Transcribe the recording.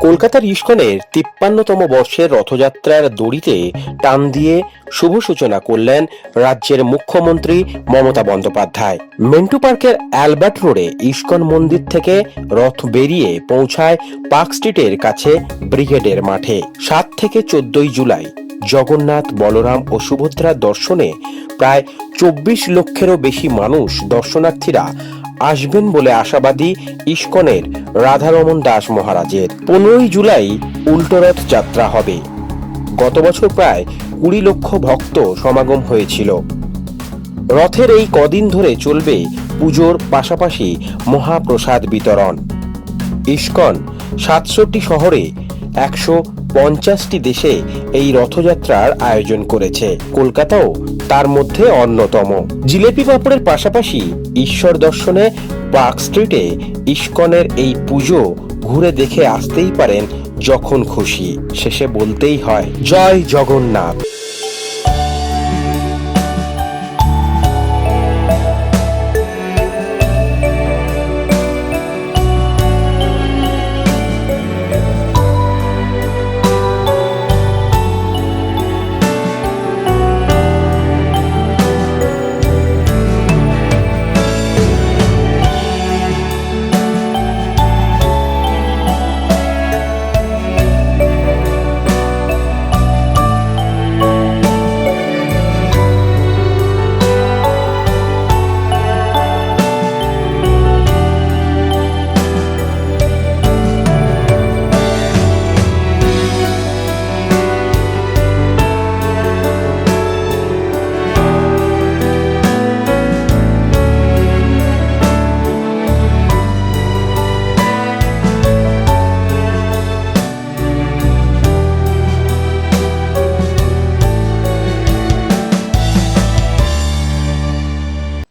কলকাতার ইস্কনের তিপ্পান্নতম বর্ষের রথযাত্রার দড়িতে টান দিয়ে শুভ সূচনা করলেন রাজ্যের মুখ্যমন্ত্রী মমতা বন্দ্যোপাধ্যায়। মেন্টু পার্কের অ্যালবার্ট রোডে ইস্কন মন্দির থেকে রথ বেরিয়ে পৌঁছায় পার্ক স্ট্রিটের কাছে ব্রিগেডের মাঠে। সাত থেকে চোদ্দই জুলাই জগন্নাথ, বলরাম ও সুভদ্রার দর্শনে প্রায় চব্বিশ লক্ষেরও বেশি মানুষ দর্শনার্থীরা আসবেন বলে আশাবাদী ইস্কনের রাধারমন দাস মহারাজের। পনেরোই জুলাই উল্টোরথ যাত্রা হবে। গত বছর প্রায় কুড়ি লক্ষ ভক্ত সমাগম হয়েছিল। রথের এই কদিন ধরে চলবে পুজোর পাশাপাশি মহাপ্রসাদ বিতরণ। ইস্কন সাতষট্টি শহরে একশো পঞ্চাশটি দেশে এই রথযাত্রার আয়োজন করেছে। কলকাতাও তার মধ্যে অন্যতম। জিলেপি পাপড়ের পাশাপাশি ঈশ্বর দর্শনে পার্ক স্ট্রিটে ইস্কনের এই পুজো ঘুরে দেখে আসতেই পারেন যখন খুশি। শেষে বলতেই হয়, জয় জগন্নাথ।